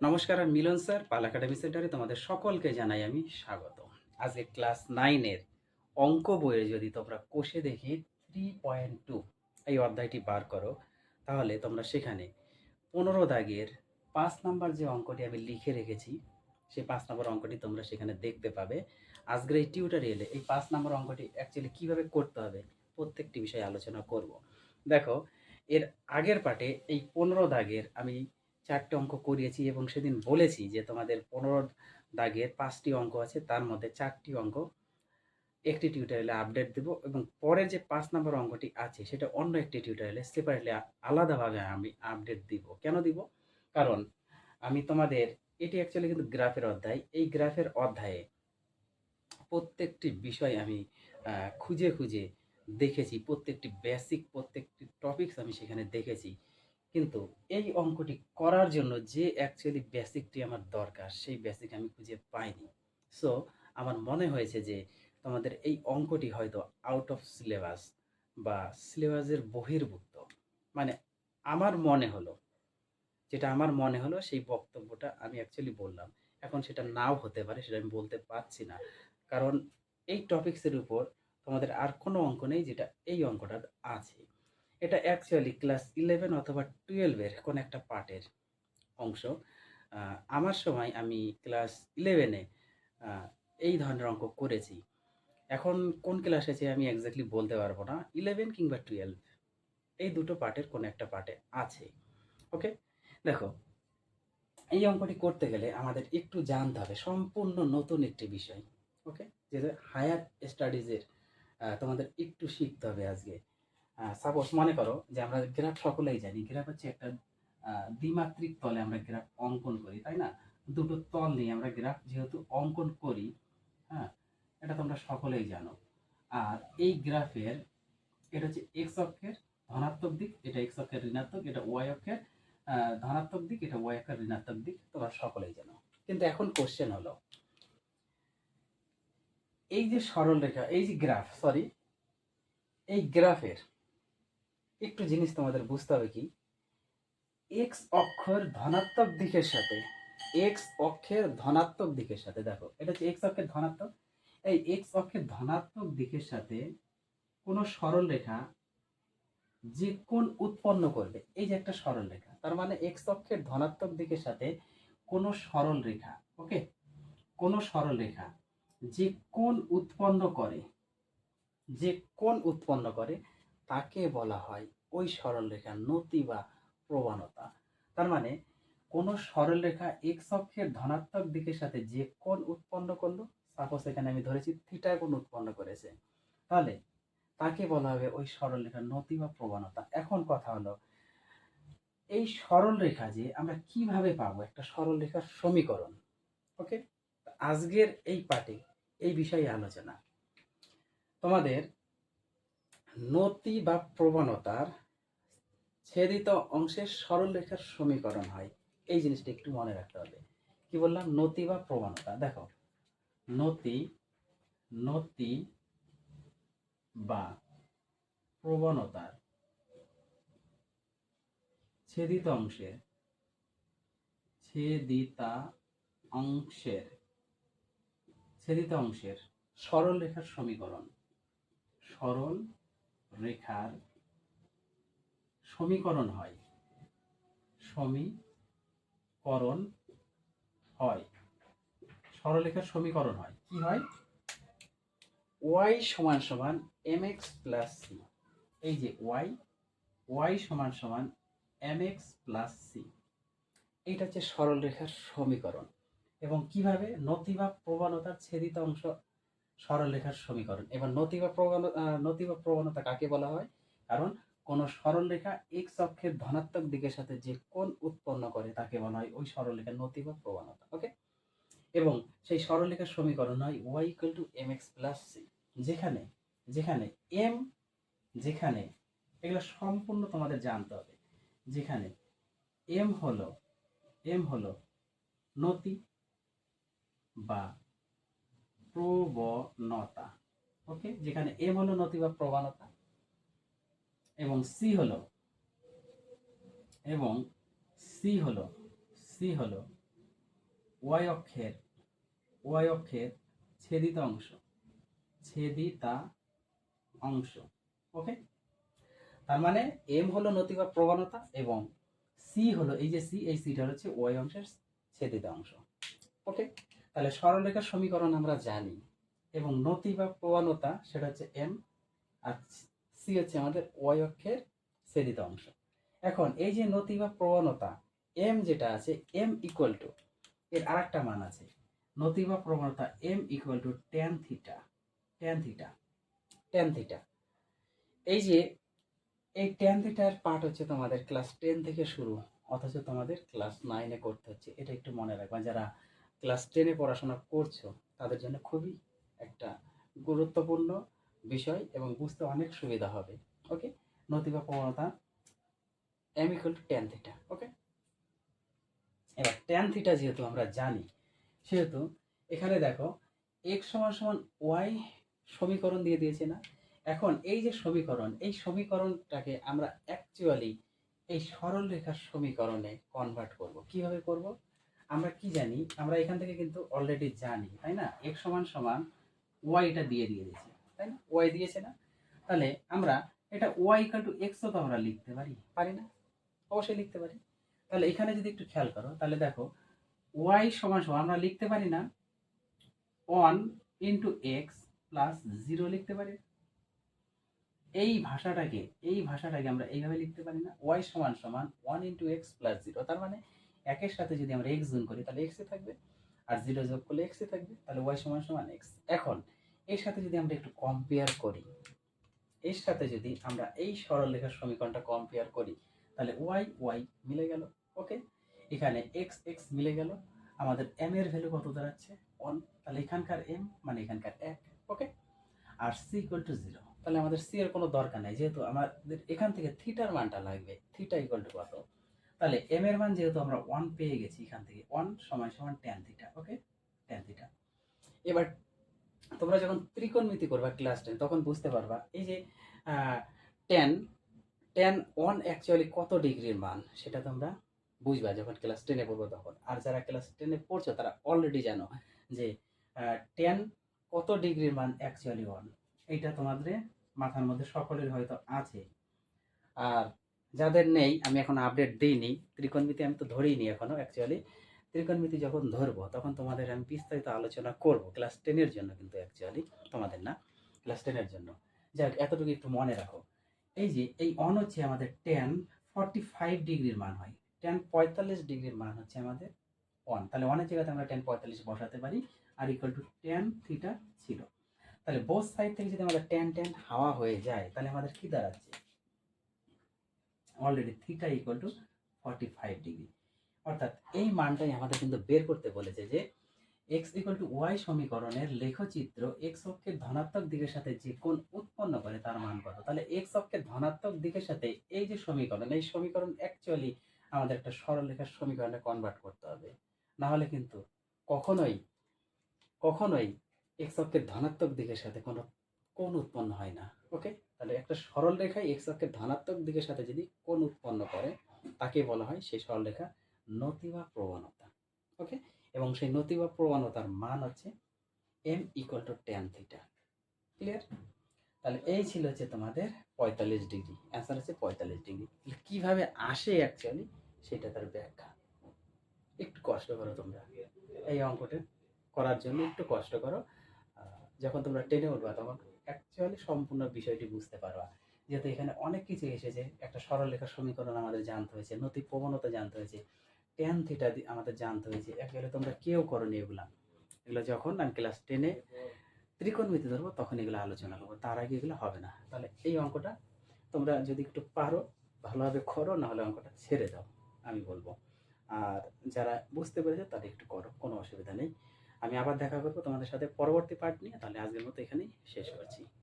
নমস্কার, আমি মিলন স্যার, পাল একাডেমি সেন্টারে তোমাদের সকলকে জানাই আমি স্বাগত। আজকে ক্লাস নাইনের অঙ্ক বইয়ে যদি তোমরা কোষে দেখি থ্রি পয়েন্ট টু এই অধ্যায়টি বার করো, তাহলে তোমরা সেখানে পনেরো দাগের পাঁচ নাম্বার যে অঙ্কটি আমি লিখে রেখেছি, সেই পাঁচ নম্বর অঙ্কটি তোমরা সেখানে দেখতে পাবে। আজকের এই টিউটোরিয়ালে এই পাঁচ নম্বর অঙ্কটি অ্যাকচুয়ালি কীভাবে করতে হবে, প্রত্যেকটি বিষয়ে আলোচনা করব। দেখো, এর আগের পার্টে এই পনেরো দাগের আমি চারটে অঙ্ক করিয়েছি এবং সেদিন বলেছি যে তোমাদের পনেরো দাগের পাঁচটি অঙ্ক আছে, তার মধ্যে চারটি অঙ্ক একটি টিউটোরিয়ালে আপডেট দেব এবং পরের যে পাঁচ নম্বর অঙ্কটি আছে, সেটা অন্য একটি টিউটোরিয়ালে সেপারেটলি আলাদাভাবে আমি আপডেট দিব। কেন দিব? কারণ আমি তোমাদের, এটি অ্যাকচুয়ালি কিন্তু গ্রাফের অধ্যায়। এই গ্রাফের অধ্যায়ে প্রত্যেকটি বিষয় আমি খুঁজে খুঁজে দেখেছি, প্রত্যেকটি বেসিক প্রত্যেকটি টপিকস আমি সেখানে দেখেছি। কিন্তু এই অঙ্কটি করার জন্য যে অ্যাকচুয়ালি বেসিকটি আমার দরকার, সেই বেসিক আমি খুঁজে পাইনি। সো আমার মনে হয়েছে যে তোমাদের এই অঙ্কটি হয়তো আউট অফ সিলেবাস বা সিলেবাসের বহির্ভূত মানে আমার মনে হলো, যেটা আমার মনে হলো সেই বক্তব্যটা আমি অ্যাকচুয়ালি বললাম। এখন সেটা নাও হতে পারে, সেটা আমি বলতে পারছি না। কারণ এই টপিক্সের উপর তোমাদের আর কোনো অঙ্ক নেই যেটা এই অঙ্কটা আছে। এটা অ্যাকচুয়ালি ক্লাস ইলেভেন অথবা টুয়েলভের কোনো একটা পার্টের অংশ। আমার সময় আমি ক্লাস ইলেভেনে এই ধরনের অঙ্ক করেছি। এখন কোন ক্লাস আছে আমি এক্স্যাক্টলি বলতে পারব না ইলেভেন কিংবা টুয়েলভ এই দুটো পার্টের কোনো একটা পার্টে আছে। ওকে দেখো, এই অঙ্কটি করতে গেলে আমাদের একটু জানতে হবে, সম্পূর্ণ নতুন একটি বিষয়। ওকে যেটা হায়ার স্টাডিজের তোমাদের একটু শিখতে হবে আজকে। সাপোজ মনে করো যে আমরা গ্রাফ সকলেই জানি গ্রাফ হচ্ছে একটা দ্বিমাত্রিক তলে আমরা গ্রাফ অঙ্কন করি, তাই না? দুটো তল নিয়ে আমরা গ্রাফ যেহেতু অঙ্কন করি হ্যাঁ এটা তোমরা সকলেই জানো। আর এই গ্রাফের এটা হচ্ছে এক্স অক্ষের ধনাত্মক দিক, এটা এক্স অক্ষের ঋণাত্মক, এটা ওয়াই অক্ষের ধনাত্মক দিক, এটা ওয়াই অক্ষের ঋণাত্মক দিক, তোমরা সকলেই জানো। কিন্তু এখন কোশ্চেন হলো, এই যে সরল রেখা এই যে গ্রাফ সরি এই গ্রাফের একটু জিনিস তোমাদের বুঝতে হবে কি? এক্স অক্ষর ধনাত্মক দিকের সাথে এক্স অক্ষের ধনাত্মক দিকের সাথে, দেখো, এটা হচ্ছে এক্স অক্ষের ধনাত্মক। এই এক্স অক্ষের ধনাত্মক দিকের সাথে কোনো সরল রেখা যে কোন উৎপন্ন করবে, এই যে একটা সরল রেখা তার মানে এক্স অক্ষের ধনাত্মক দিকের সাথে কোনো সরল রেখা ওকে কোনো সরল রেখা যে কোন উৎপন্ন করে যে কোন উৎপন্ন করে তাকে বলা হয় ওই সরলরেখার নতি বা প্রবণতা। তার মানে কোন সরলরেখা এক্স অক্ষের ধনাত্মক দিকের সাথে যে কোণ উৎপন্ন করল সাপোজ এখানে আমি ধরেছি থিটা কোণ উৎপন্ন করেছে, তাহলে তাকে বলা হবে ওই সরলরেখার নতি বা প্রবণতা। এখন কথা হলো, এই সরলরেখা যে আমরা কীভাবে পাবো একটা সরলরেখার সমীকরণ? ওকে আজকের এই পাঠে এই বিষয়ে আলোচনা। তোমাদের নতি বা প্রবণতার ছেদিত অংশের সরলরেখার সমীকরণ হয়। এই জিনিসটা একটু মনে রাখতে হবে। কি বললাম? নতি বা প্রবণতা। দেখো, নতি নতি বা প্রবণতার ছেদিত অংশের, ছেদিতা অংশের, ছেদিত অংশের সরল রেখার সমীকরণ। সরল রেখার সমীকরণ হয়। সমীকরণ হয়। সরলরেখার সমীকরণ হয়। কি হয়? ওয়াই সমান সমান এম এক্স প্লাস সি এই যে ওয়াই ওয়াই সমান সমান এম এক্স প্লাস সি এইটা হচ্ছে সরলরেখার সমীকরণ। এবং কীভাবে? নতি বা প্রবণতার ছেদিত অংশ সরলরেখার সমীকরণ। এবার নতি বা প্রবণতা নতি বা প্রবণতা কাকে বলা হয়? কারণ কোন সরলরেখা এক্স অক্ষের ধনাত্মক দিকের সাথে যে কোণ উৎপন্ন করে তাকে বলা হয় ওই সরলরেখার নতি বা প্রবণতা ওকে এবং সেই সরলরেখার সমীকরণ হয় Y equal to M X plus C যেখানে যেখানে এম যেখানে, এগুলো সম্পূর্ণ তোমাদের জানতে হবে। যেখানে এম হলো এম হলো নতি বা প্রবণতা। ওকে যেখানে এম হলো নতি বা প্রবণতা এবং সি হলো এবং সি হলো সি হলো ওয়াই অক্ষের ওয়াই অক্ষের ছেদিত অংশ, ছেদিতা অংশ। ওকে তার মানে এম হলো নতি বা প্রবণতা এবং সি হলো, এই যে সি এই সিটা হচ্ছে ওয়াই অংশের ছেদিত অংশ। ওকে তাহলে সরলরেখার সমীকরণ আমরা জানি এবং নতি বা প্রবণতা সেটা হচ্ছে এম আর সি হচ্ছে আমাদের ওয়াই অক্ষের ছেদিত অংশ। এখন এই যে নতি বা প্রবণতা এম যেটা আছে এম ইকুয়াল টু এর আরেকটা মান আছে। নতি বা প্রবণতা M equal to tan theta tan theta tan theta এই যে, এই টেন থিটার পার্ট হচ্ছে তোমাদের ক্লাস টেন থেকে শুরু, অথচ তোমাদের ক্লাস নাইনে করতে হচ্ছে। এটা একটু মনে রাখবা, যারা ক্লাস টেনে পড়াশোনা করছ, তাদের জন্য খুবই একটা গুরুত্বপূর্ণ বিষয় এবং বুঝতে অনেক সুবিধা হবে ওকে নতি বা প্রবণতা M equal to tan theta okay এবার টেন থিটা যেহেতু আমরা জানি, সেহেতু এখানে দেখো এক্স সমান সমান ওয়াই সমীকরণ দিয়ে দিয়েছে না, এখন এই যে সমীকরণ, এই সমীকরণটাকে আমরা অ্যাকচুয়ালি এই সরল রেখার সমীকরণে কনভার্ট করব, কীভাবে করব? আমরা কি জানি? আমরা এখান থেকে কিন্তু অলরেডি জানি, তাই না? এক্স সমান সমান ওয়াইটা দিয়ে দিয়ে দিয়েছে, তাই না? ওয়াই দিয়েছে না? তাহলে আমরা এটা ওয়াই ইকাল টু এক্সও তো আমরা লিখতে পারি পারি না? অবশ্যই লিখতে পারি। তাহলে এখানে যদি একটু খেয়াল করো, তাহলে দেখো ওয়াই সমান সমান আমরা লিখতে পারি না one into X plus zero লিখতে পারি। এই ভাষাটাকে এই ভাষাটাকে আমরা এইভাবে লিখতে পারি না ওয়াই সমান সমান one into X plus zero তার মানে একের সাথে যদি আমরা এক্স গুণ করি, তাহলে এক্সে থাকবে। আর জিরো যোগ করলে এক্সে থাকবে, তাহলে ওয়াই সমান সমান এক্স এখন, এর সাথে যদি আমরা একটু কম্পেয়ার করি, এর সাথে যদি আমরা এই সরলরেখার সমীকরণটা কম্পেয়ার করি, তাহলে ওয়াই ওয়াই মিলে গেল ওকে এখানে এক্স এক্স মিলে গেল, আমাদের এম এর ভ্যালু কত দাঁড়াচ্ছে? ওয়ান তাহলে এখানকার এম মানে এখানকার এক ওকে আর সি ইকুয়াল টু জিরো তাহলে আমাদের সি এর কোনো দরকার নাই, যেহেতু আমাদের এখান থেকে থিটার মানটা লাগবে থিটা ইকুয়াল টু কত? তাহলে এম এর মান যেহেতু আমরা ওয়ান পেয়ে গেছি এখান থেকে ওয়ান সমান সমান tan theta okay tan theta এবার তোমরা যখন ত্রিকোণমিতি করবা ক্লাস টেন তখন বুঝতে পারবা, এই যে টেন টেন ওয়ান অ্যাকচুয়ালি কত ডিগ্রির মান, সেটা তোমরা বুঝবা যখন ক্লাস টেনে পড়ব তখন। আর যারা ক্লাস টেনে পড়ছো, তারা অলরেডি জানো যে টেন কত ডিগ্রির মান অ্যাকচুয়ালি ওয়ান এইটা তোমাদের মাথার মধ্যে সকলের হয়তো আছে। আর যাদের নেই, আমি এখন আপডেট দিইনি। ত্রিকোণমিতি আমি তো ধরিনি এখনও অ্যাকচুয়ালি ত্রিকোণমিতি যখন ধরবো, তখন তোমাদের আমি বিস্তারিত আলোচনা করব। ক্লাস টেনের জন্য কিন্তু অ্যাকচুয়ালি তোমাদের না? ক্লাস টেনের জন্য। যাক, এতটুকু একটু মনে রাখো। এই যে, এই অন হচ্ছে আমাদের টেন ফর্টি ফাইভ ডিগ্রির মান হয়। টেন পঁয়তাল্লিশ ডিগ্রির মান হচ্ছে আমাদের ওয়ান তাহলে অনেক জায়গাতে আমরা টেন পঁয়তাল্লিশ বসাতে পারি, আর ইকুয়াল টু টেন থিটা ছিল তাহলে বোথ সাইড থেকে যদি আমাদের টেন টেন হাওয়া হয়ে যায়, তাহলে আমাদের কী দাঁড়াচ্ছে? Already theta equal to forty five degree অর্থাৎ এই মানটাই আমাদের কিন্তু বের করতে বলেছে যে এক্স ইকুয়াল টু ওয়াই সমীকরণের লেখচিত্র এক্স অক্ষের ধনাত্মক দিকের সাথে যে কোণ উৎপন্ন করে তার মান কত? তাহলে এক্স অক্ষের ধনাত্মক দিকের সাথে এই যে সমীকরণ, এই সমীকরণ অ্যাকচুয়ালি আমাদের একটা সরলরেখার সমীকরণে কনভার্ট করতে হবে। না হলে কিন্তু কখনোই কখনোই এক্স অক্ষের ধনাত্মক দিকের সাথে কোনো কোণ উৎপন্ন হয় না ওকে তাহলে একটা সরল রেখায় এক্স অক্ষের ধনাত্মক দিকের সাথে যদি কোন উৎপন্ন করে, তাকে বলা হয় সেই সরলরেখা নতি বা প্রবণতা ওকে এবং সেই নতি বা প্রবণতার মান হচ্ছে M equal to tan theta clear তাহলে এই ছিল হচ্ছে তোমাদের পঁয়তাল্লিশ ডিগ্রি অ্যান্সার হচ্ছে পঁয়তাল্লিশ ডিগ্রি কীভাবে আসে অ্যাকচুয়ালি সেটা তার ব্যাখ্যা। একটু কষ্ট করো তোমরা। এই অঙ্কটা করার জন্য একটু কষ্ট করো। যখন তোমরা টেনে উঠবা তখন অ্যাকচুয়ালি সম্পূর্ণ বিষয়টি বুঝতে পারবা। যেহেতু এখানে অনেক কিছু এসেছে, একটা সরলরেখার সমীকরণ আমাদের জানতে হয়েছে, নতি প্রবণতা জানতে হয়েছে টেন থিটা আমাদের জানতে হয়েছে অ্যাকচুয়ালি তোমরা কেউ করনি এগুলা। এগুলো যখন আমি ক্লাস টেনে ত্রিকোণমিতি ধরবো, তখন এগুলো আলোচনা করব। তার আগে এগুলো হবে না। তাহলে এই অঙ্কটা তোমরা যদি একটু পারো, ভালোভাবে করো, নাহলে অঙ্কটা ছেড়ে দাও, আমি বলব। আর যারা বুঝতে পেরেছে তাদের একটু করো, কোনো অসুবিধা নেই। আমি আবার দেখা করব তোমাদের সাথে পরবর্তী পার্ট নিয়ে। তাহলে আজকের মতো এখানেই শেষ করছি।